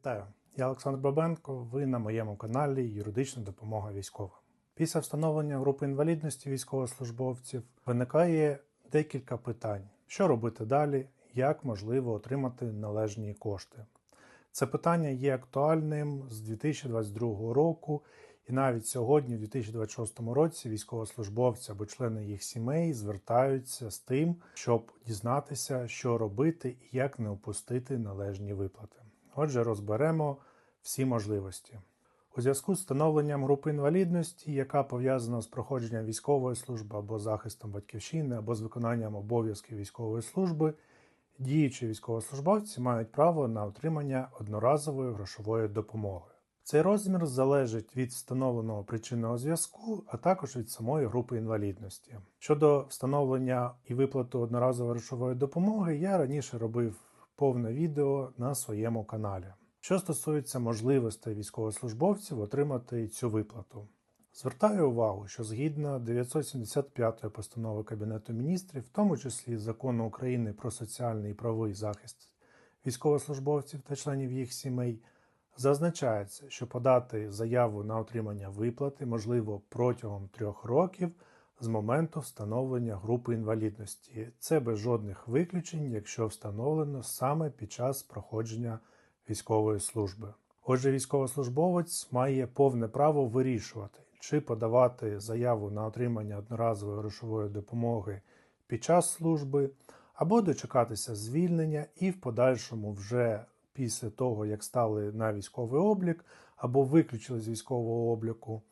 Вітаю, я Олександр Бабенко. Ви на моєму каналі Юридична допомога військовим. Після встановлення групи інвалідності військовослужбовців виникає декілька питань: що робити далі, як можливо отримати належні кошти. Це питання є актуальним з 2022 року, і навіть сьогодні, у 2026 році, військовослужбовці або члени їх сімей звертаються з тим, щоб дізнатися, що робити і як не упустити належні виплати. Отже, розберемо всі можливості. У зв'язку з встановленням групи інвалідності, яка пов'язана з проходженням військової служби або захистом батьківщини, або з виконанням обов'язків військової служби, діючі військовослужбовці мають право на отримання одноразової грошової допомоги. Цей розмір залежить від встановленого причинного зв'язку, а також від самої групи інвалідності. Щодо встановлення і виплати одноразової грошової допомоги, я раніше робив повне відео на своєму каналі. Що стосується можливостей військовослужбовців отримати цю виплату. Звертаю увагу, що згідно 975 постанови Кабінету міністрів, в тому числі закону України про соціальний і правовий захист військовослужбовців та членів їх сімей, зазначається, що подати заяву на отримання виплати можливо протягом трьох років з моменту встановлення групи інвалідності. Це без жодних виключень, якщо встановлено саме під час проходження військової служби. Отже, військовослужбовець має повне право вирішувати, чи подавати заяву на отримання одноразової грошової допомоги під час служби, або дочекатися звільнення і в подальшому вже після того, як стали на військовий облік, або виключили з військового обліку,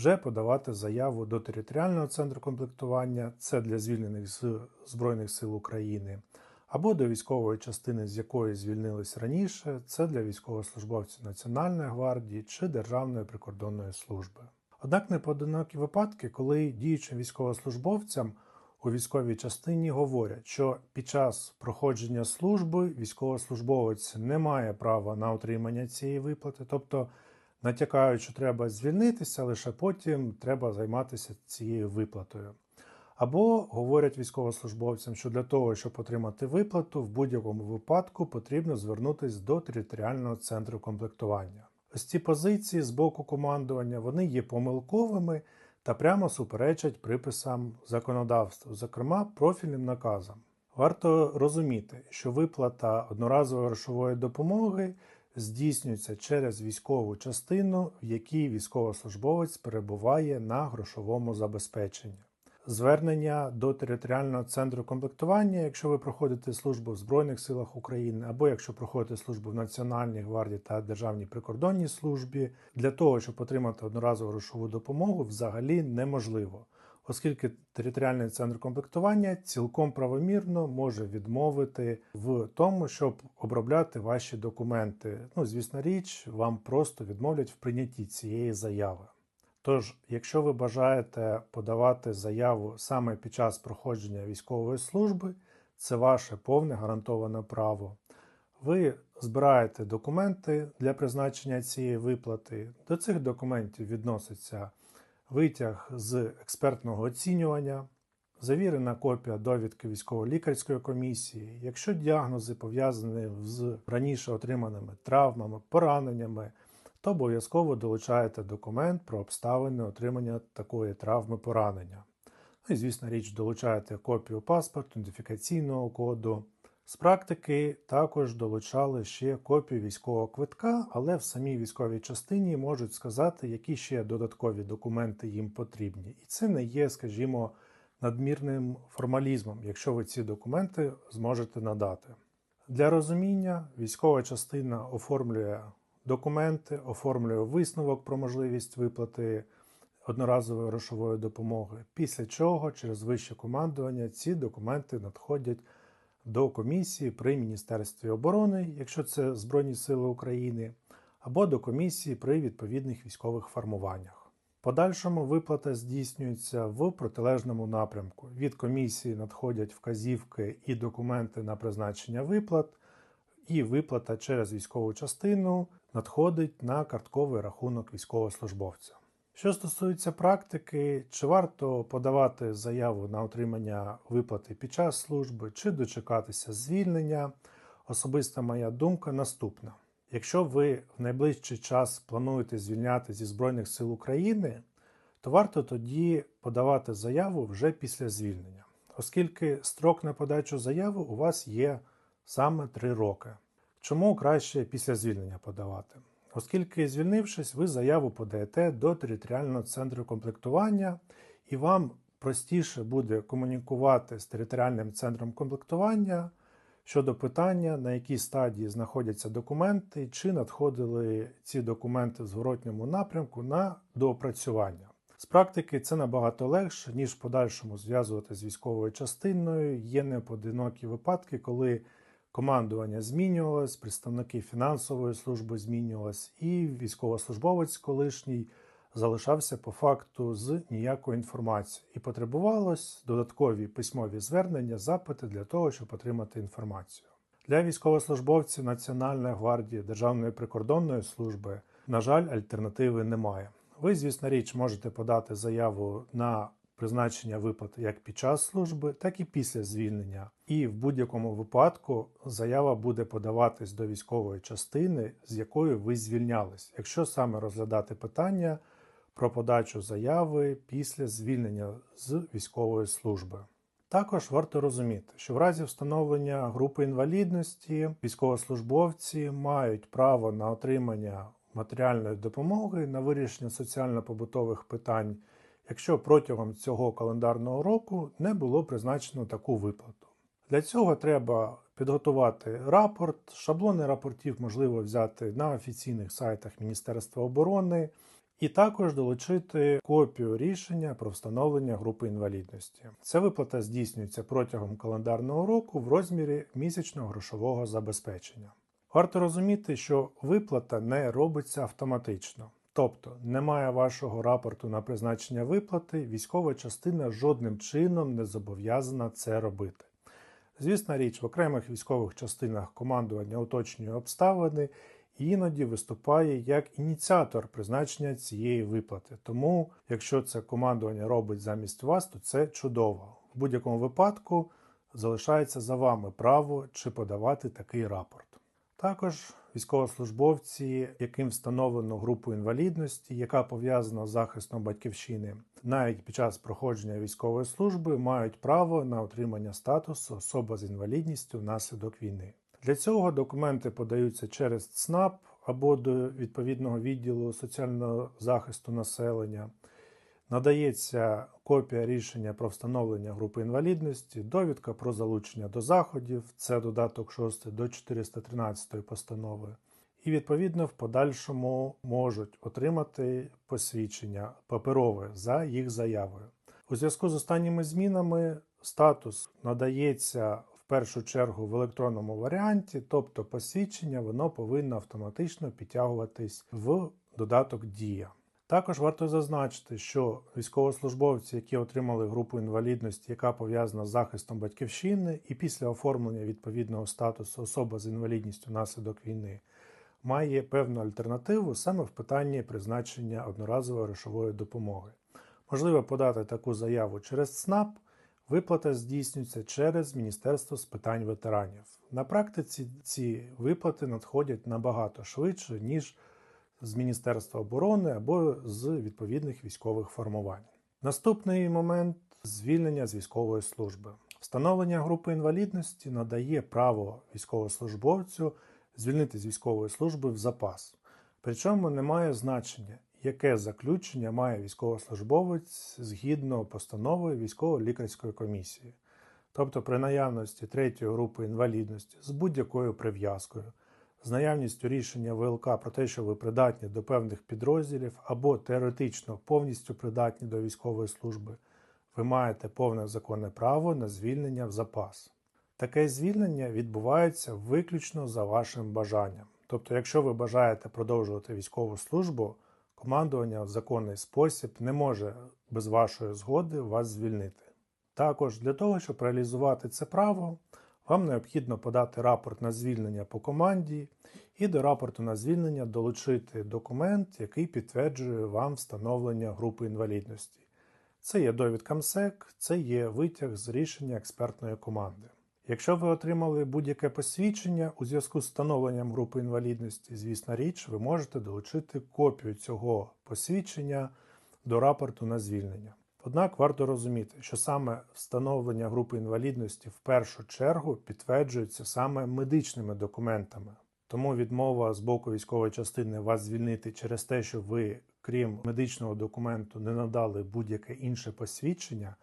вже подавати заяву до територіального центру комплектування, це для звільнених з Збройних сил України, або до військової частини, з якої звільнились раніше, це для військовослужбовців Національної гвардії чи Державної прикордонної служби. Однак непоодинокі випадки, коли діючим військовослужбовцям у військовій частині говорять, що під час проходження служби військовослужбовець не має права на отримання цієї виплати, тобто натякають, що треба звільнитися, лише потім треба займатися цією виплатою. Або говорять військовослужбовцям, що для того, щоб отримати виплату, в будь-якому випадку потрібно звернутися до територіального центру комплектування. Ось ці позиції з боку командування вони є помилковими та прямо суперечать приписам законодавства, зокрема профільним наказам. Варто розуміти, що виплата одноразової грошової допомоги здійснюється через військову частину, в якій військовослужбовець перебуває на грошовому забезпеченні. Звернення до територіального центру комплектування, якщо ви проходите службу в Збройних силах України, або якщо проходите службу в Національній гвардії та Державній прикордонній службі, для того, щоб отримати одноразову грошову допомогу, взагалі неможливо, оскільки територіальний центр комплектування цілком правомірно може відмовити в тому, щоб обробляти ваші документи. Ну, звісно річ, вам просто відмовлять в прийнятті цієї заяви. Тож, якщо ви бажаєте подавати заяву саме під час проходження військової служби, це ваше повне гарантоване право. Ви збираєте документи для призначення цієї виплати. До цих документів відноситься витяг з експертного оцінювання, завірена копія довідки військово-лікарської комісії, якщо діагнози пов'язані з раніше отриманими травмами, пораненнями то обов'язково долучаєте документ про обставини отримання такої травми поранення. Ну і, звісно, річ, долучаєте копію паспорту, ідентифікаційного коду. З практики також долучали ще копію військового квитка, але в самій військовій частині можуть сказати, які ще додаткові документи їм потрібні. І це не є, скажімо, надмірним формалізмом, якщо ви ці документи зможете надати. Для розуміння військова частина оформлює документи, оформлює висновок про можливість виплати одноразової грошової допомоги, після чого через вище командування ці документи надходять до комісії при Міністерстві оборони, якщо це Збройні Сили України, або до комісії при відповідних військових формуваннях. Подальшому виплата здійснюється в протилежному напрямку. Від комісії надходять вказівки і документи на призначення виплат, і виплата через військову частину надходить на картковий рахунок військовослужбовця. Що стосується практики, чи варто подавати заяву на отримання виплати під час служби, чи дочекатися звільнення, особиста моя думка наступна. Якщо ви в найближчий час плануєте звільняти зі Збройних сил України, то варто тоді подавати заяву вже після звільнення, оскільки строк на подачу заяви у вас є саме 3 роки. Чому краще після звільнення подавати? Оскільки, звільнившись, ви заяву подаєте до територіального центру комплектування, і вам простіше буде комунікувати з територіальним центром комплектування щодо питання, на якій стадії знаходяться документи, чи надходили ці документи в зворотньому напрямку на доопрацювання. З практики це набагато легше, ніж в подальшому зв'язувати з військовою частиною. Є непоодинокі випадки, коли командування змінювалось, представники фінансової служби змінювалось, і військовослужбовець колишній залишався по факту з ніякою інформацією. І потребувалось додаткові письмові звернення, запити для того, щоб отримати інформацію. Для військовослужбовців Національної гвардії Державної прикордонної служби, на жаль, альтернативи немає. Ви, звісно річ, можете подати заяву на призначення виплати як під час служби, так і після звільнення. І в будь-якому випадку заява буде подаватись до військової частини, з якої ви звільнялись, якщо саме розглядати питання про подачу заяви після звільнення з військової служби. Також варто розуміти, що в разі встановлення групи інвалідності військовослужбовці мають право на отримання матеріальної допомоги на вирішення соціально-побутових питань, якщо протягом цього календарного року не було призначено таку виплату. Для цього треба підготувати рапорт, шаблони рапортів можливо взяти на офіційних сайтах Міністерства оборони, і також долучити копію рішення про встановлення групи інвалідності. Ця виплата здійснюється протягом календарного року в розмірі місячного грошового забезпечення. Варто розуміти, що виплата не робиться автоматично. Тобто немає вашого рапорту на призначення виплати, військова частина жодним чином не зобов'язана це робити. Звісна річ, в окремих військових частинах командування уточнює обставини і іноді виступає як ініціатор призначення цієї виплати. Тому, якщо це командування робить замість вас, то це чудово. В будь-якому випадку залишається за вами право чи подавати такий рапорт. Також військовослужбовці, яким встановлено групу інвалідності, яка пов'язана з захистом батьківщини, навіть під час проходження військової служби мають право на отримання статусу особа з інвалідністю внаслідок війни. Для цього документи подаються через ЦНАП або до відповідного відділу соціального захисту населення. Надається копія рішення про встановлення групи інвалідності, довідка про залучення до заходів, це додаток 6 до 413 постанови. І, відповідно, в подальшому можуть отримати посвідчення паперове за їх заявою. У зв'язку з останніми змінами статус надається в першу чергу в електронному варіанті, тобто посвідчення воно повинно автоматично підтягуватись в додаток Дія. Також варто зазначити, що військовослужбовці, які отримали групу інвалідності, яка пов'язана з захистом батьківщини, і після оформлення відповідного статусу особа з інвалідністю внаслідок війни, має певну альтернативу саме в питанні призначення одноразової грошової допомоги. Можливо подати таку заяву через ЦНАП, виплата здійснюється через Міністерство з питань ветеранів. На практиці ці виплати надходять набагато швидше, ніж з Міністерства оборони або з відповідних військових формувань. Наступний момент звільнення з військової служби. Встановлення групи інвалідності надає право військовослужбовцю звільнити з військової служби в запас. Причому немає значення, яке заключення має військовослужбовець згідно постанови військово-лікарської комісії. Тобто при наявності третьої групи інвалідності з будь-якою прив'язкою з наявністю рішення ВЛК про те, що ви придатні до певних підрозділів або теоретично повністю придатні до військової служби, ви маєте повне законне право на звільнення в запас. Таке звільнення відбувається виключно за вашим бажанням. Тобто, якщо ви бажаєте продовжувати військову службу, командування в законний спосіб не може без вашої згоди вас звільнити. Також для того, щоб реалізувати це право, вам необхідно подати рапорт на звільнення по команді і до рапорту на звільнення долучити документ, який підтверджує вам встановлення групи інвалідності. Це є довідка МСЕК, це є витяг з рішення експертної команди. Якщо ви отримали будь-яке посвідчення у зв'язку з встановленням групи інвалідності, звісна річ, ви можете долучити копію цього посвідчення до рапорту на звільнення. Однак варто розуміти, що саме встановлення групи інвалідності в першу чергу підтверджується саме медичними документами. Тому відмова з боку військової частини вас звільнити через те, що ви, крім медичного документу, не надали будь-яке інше посвідчення,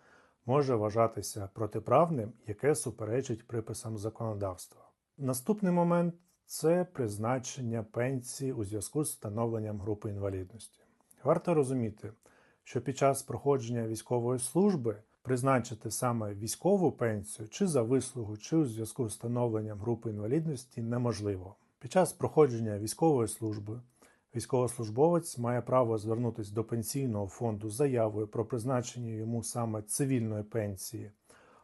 може вважатися протиправним, яке суперечить приписам законодавства. Наступний момент це призначення пенсії у зв'язку з встановленням групи інвалідності. Варто розуміти, що під час проходження військової служби призначити саме військову пенсію чи за вислугу, чи у зв'язку з встановленням групи інвалідності неможливо. Під час проходження військової служби військовослужбовець має право звернутися до пенсійного фонду заявою про призначення йому саме цивільної пенсії.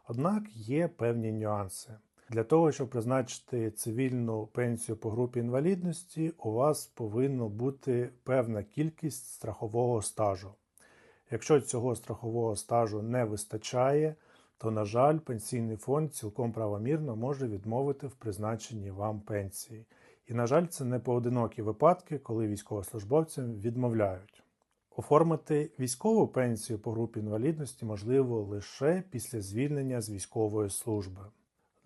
Однак є певні нюанси. Для того, щоб призначити цивільну пенсію по групі інвалідності, у вас повинна бути певна кількість страхового стажу. Якщо цього страхового стажу не вистачає, то, на жаль, пенсійний фонд цілком правомірно може відмовити в призначенні вам пенсії. І, на жаль, це не поодинокі випадки, коли військовослужбовцям відмовляють. Оформити військову пенсію по групі інвалідності можливо лише після звільнення з військової служби.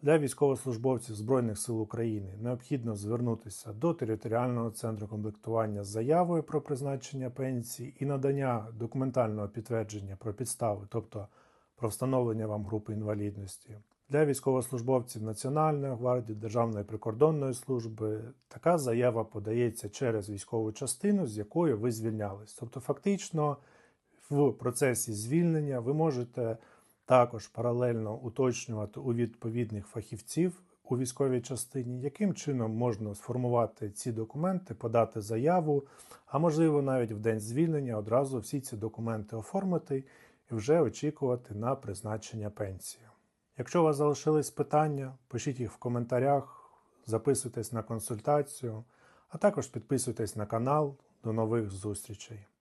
Для військовослужбовців Збройних сил України необхідно звернутися до територіального центру комплектування з заявою про призначення пенсії і надання документального підтвердження про підстави, тобто про встановлення вам групи інвалідності. Для військовослужбовців Національної гвардії, Державної прикордонної служби така заява подається через військову частину, з якої ви звільнялись. Тобто, фактично, в процесі звільнення ви можете також паралельно уточнювати у відповідних фахівців у військовій частині, яким чином можна сформувати ці документи, подати заяву, а можливо навіть в день звільнення одразу всі ці документи оформити і вже очікувати на призначення пенсії. Якщо у вас залишились питання, пишіть їх в коментарях, записуйтесь на консультацію, а також підписуйтесь на канал. До нових зустрічей!